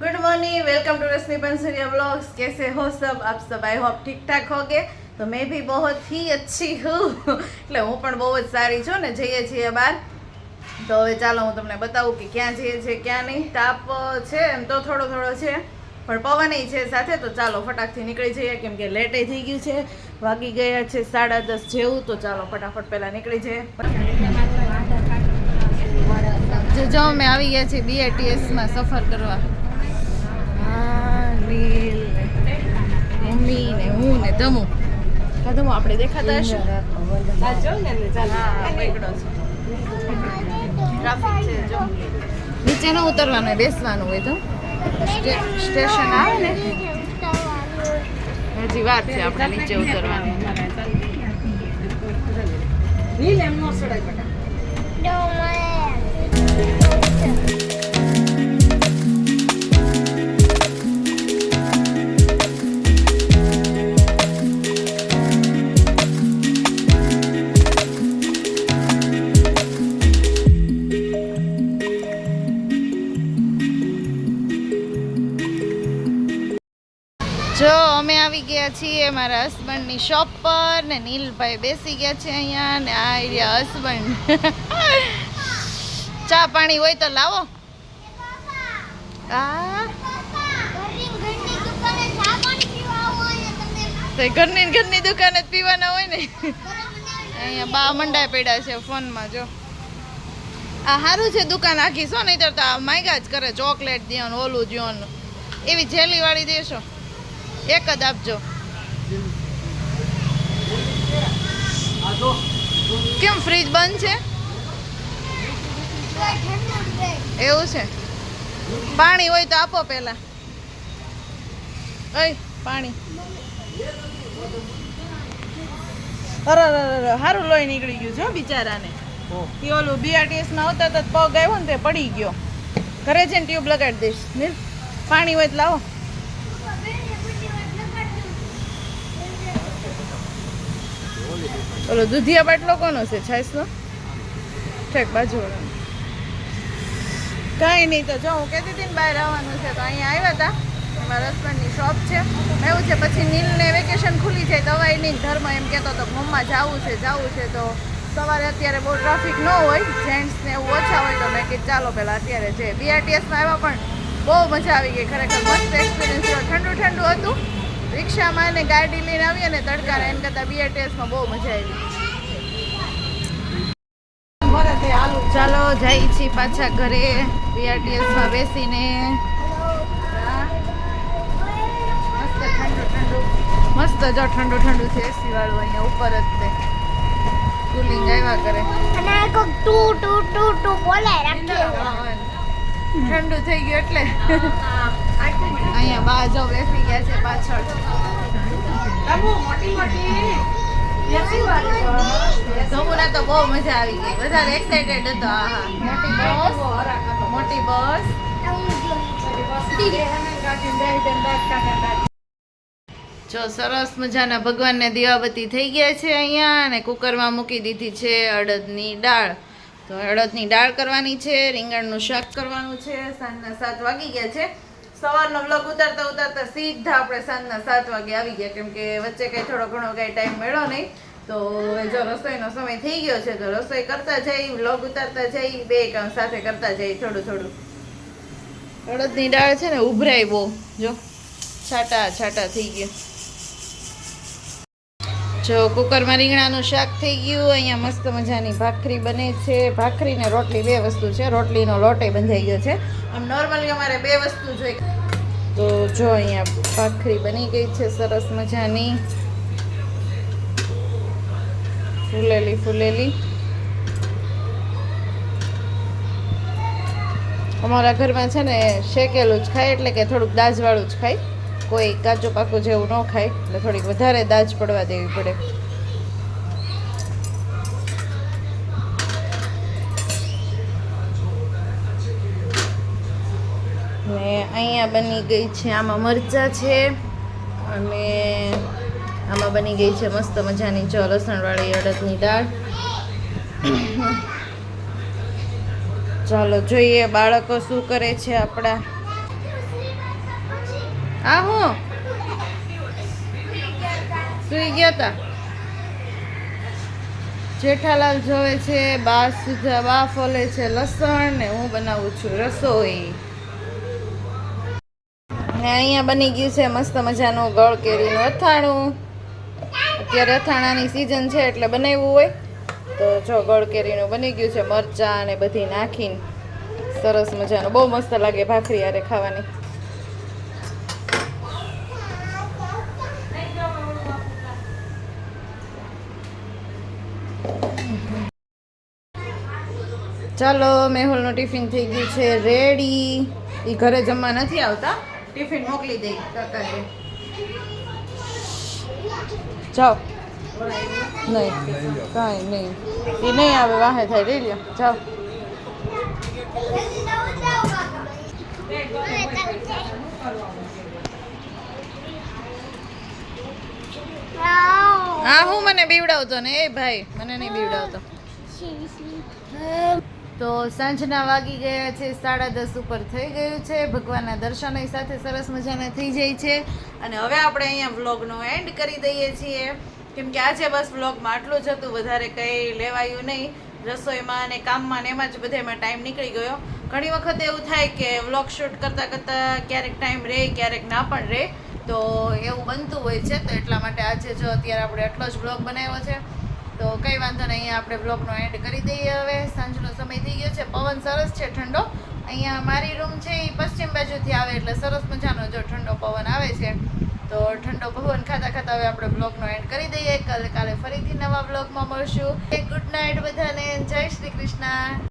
good morning welcome to Rashmi Bansariya blogs कैसे हो सब आप सब आई હોપ ઠીક ઠાક હોગે તો મેં ભી બહુત ही अच्छी હું એટલે હું પણ બહુ જ સારી છું ને જઈએ છીએ બહાર તો હવે ચાલો હું તમને બતાવું કે ક્યાં જઈએ છીએ ક્યાં નહીં તાપ છે એમ તો થોડો થોડો છે પણ પવન છે સાથે તો ચાલો ફટાકથી નીકળી જઈએ કેમ કે લેટ થઈ ગયું છે વાગી ગયા છે સાડા દસ જેવું તો ચાલો ફટાફટ પહેલાં નીકળી જઈએ જો જો અમે આવી ગયા છીએ બીઆરટીએસમાં સફર કરવા ને મમ્મી ને હું ને તમો તમો આપણે દેખાતા હશે નીચે ન ઉતરવાનું. બેસવાનું હોય તો સ્ટેશન આવે ને હજી વાત છે આપણે નીચે ઉતરવાની જો, અમે આવી ગયા છીએ મારા હસબન્ડની શોપ પર ને નીલભાઈ બેસી ગયા છે અહીંયા ને આ રહ્યા હસબન્ડ ચા પાણી હોય તો લાવો. ઘરની ઘરની દુકાને જ પીવાના હોય ને. અહીંયા બા મંડા પડ્યા છે ફોનમાં, જો. આ સારું છે દુકાન આખી છો નહીં તો માગ્યા જ કરે ચોકલેટ દિયો ઓલું દ્યો એવી જેલી વાળી દેશો. એક જ આપજો. કેમ ફ્રીજ બંધ છે? એવું છે. પાણી હોય તો આપો પેલા. ઓય પાણી. અરે અરે સારું લોહી નીકળી ગયું છે બિચારાને. એ ઓલું બીઆરટીએસમાં આવતા હતા તો પગ આવ્યો ને તે પડી ગયો. ઘરે છે ને ટ્યુબ લગાડી દઈશ. પાણી હોય તો લાવો. ઓલો દૂધિયા બાટલો કોનો છે છાસનો ઠેક, બાજુવાળાનો. કાંઈ નહીં તો જો, હું કહેતી હતી બહાર આવવાનું છે, તો અહીંયા આવ્યા હતા મારા હસબન્ડની શોપ છે. એવું છે, પછી નીલને વેકેશન ખુલી જાય, દવાઈ નહીં, ધર્મ એમ કહેતો હતો મમ્મા જવું છે જવું છે, તો સવારે અત્યારે બહુ ટ્રાફિક ન હોય જેન્ટ્સને એવું ઓછા હોય, તો મેં કીધું, ચાલો પહેલાં અત્યારે જે બીઆરટીએસમાં આવ્યા પણ બહુ મજા આવી ગઈ, ખરેખર. મસ્ત એક્સપિરિયન્સ ઠંડુ ઠંડુ હતું. રિક્ષામાં અને ગાડી લઈને આવીએ ને તડકાને એમ કરતાં બીઆરટીએસમાં બહુ મજા આવી. ચાલો જઈ છે પાછા ઘરે. બીઆરટીએસમાં બેસીને. મસ્ત જો ઠંડુ ઠંડુ છે એસી વાળું અહીંયા ઉપર જ તે. કુલિંગ આવ્યા કરે. અને ટુ ટુ ટુ ટુ બોલે રાખી ઠંડુ થઈ ગયું એટલે. અહીંયા બા જો બેસી ગયા છે પાછળ. તો બહુ મજા આવી ગઈ. વધારે એક્સાઇટેડ હતો હા મોટી બસ. મોટી બસ. જો સરસ મજાના ભગવાનને દીવાબત્તી થઈ ગયા છે અહીંયા અને કુકરમાં મૂકી દીધી છે અડદની દાળ. તો અડદની દાળ કરવાની છે રીંગણનું શાક કરવાનું છે. સાંજના સાત વાગી ગયા છે. સવારનો વ્લોગ ઉતારતા ઉતારતા સીધા આપણે સાંજના સાત વાગે આવી ગયા, કેમ કે વચ્ચે કંઈ થોડો ઘણો કંઈ ટાઈમ મળ્યો નહીં. તો જો રસોઈનો સમય થઈ ગયો છે, તો રસોઈ કરતા જઈ વ્લોગ ઉતારતા જઈ, બે કામ સાથે કરતા જઈ, થોડું થોડું. અડદની દાળ છે ને ઉભરાય બહુ. જો, છાટા છાટા થઈ ગયું. જો કુકરમાં રીંગણાનું શાક થઈ ગયું, અહીંયા મસ્ત મજાની ભાખરી બને છે. ભાખરી ને રોટલી બે વસ્તુ છે. રોટલીનો લોટે બંધાઈ ગયો છે. આમ નોર્મલી અમારે બે વસ્તુ જોઈએ. તો જો અહીંયા ભાખરી બની ગઈ છે, સરસ મજાની. ફૂલેલી ફૂલેલી. અમારા ઘરમાં છે ને શેકેલું જ ખાય, એટલે કે થોડુંક દાજવાળું જ ખાય. કોઈ કાચું પાકું જેવું ન ખાય, એટલે થોડીક વધારે દાજ પડવા દેવી પડે. ને અહીંયા બની ગઈ છે આમાં મરચાં છે, અને આમાં બની ગઈ છે મસ્ત મજાની જો લસણવાળી અડદની દાળ. ચાલો જોઈએ બાળકો શું કરે છે આપણા. આ હું? સુઈ ગયા તા. જેઠાલાલ જોવે છે બા સુધા બા ફોલે છે, લસણ ને હું બનાવું છું રસોઈ. ને અહીંયા બની ગયું છે મસ્ત મજાનું ગળ કેરીનું અથાણું. અત્યારે અથાણાની સિઝન છે એટલે બનાવ્યું હોય. તો જો ગળ કેરીનું બની ગયું છે મરચાં ને બધી નાખીને સરસ મજાનું. બહુ મસ્ત લાગે ભાખરી આરે ખાવાની. ચાલો, મેહુલનું ટિફિન થઈ ગયું છે રેડી એ ઘરે જમવા નથી આવતા? ટિફિન મોકલી દઈ જાઓ. નહીં, કાંઈ નહીં. એ નહીં આવે, વાહે થાય. લઈ લ્યો, જાઓ. હા, હું મને બીવડાવતો ને. એ ભાઈ, મને નહીં બીવડાવતો. તો સાંજના વાગી ગયા છે, સાડા દસ ઉપર થઈ ગયું છે. ભગવાનના દર્શન સાથે સરસ મજાના થઈ જાય છે. અને હવે આપણે અહીંયા વ્લોગનો એન્ડ કરી દઈએ છીએ. કેમ કે આજે બસ વ્લોગમાં આટલું જ હતું, વધારે કંઈ લેવાયું નહીં. રસોઈમાં અને કામમાં ને એમાં જ બધામાં ટાઈમ નીકળી ગયો. ઘણી વખત એવું થાય કે વ્લોગ શૂટ કરતાં કરતાં ક્યારેક ટાઈમ રહે ક્યારેક ના પણ રહે તો એવું બનતું હોય છે, તો એટલા માટે આજે જો અત્યારે આપણે એટલો જ વ્લોગ બનાવ્યો છે. તો કંઈ વાંધો નહીં, અહીંયા આપણે બ્લોગનો એન્ડ કરી દઈએ હવે. સાંજનો સમય થઈ ગયો છે, પવન સરસ છે ઠંડો. અહીંયા મારી રૂમ છે, એ પશ્ચિમ બાજુથી આવે એટલે સરસ મજાનો જો ઠંડો પવન આવે છે. તો ઠંડો પવન ખાતા ખાતા હવે આપણે બ્લોગનો એન્ડ કરી દઈએ. કાલે કાલે ફરીથી નવા બ્લોગમાં મળશું. ગુડ નાઇટ બધાને. જય શ્રી કૃષ્ણ.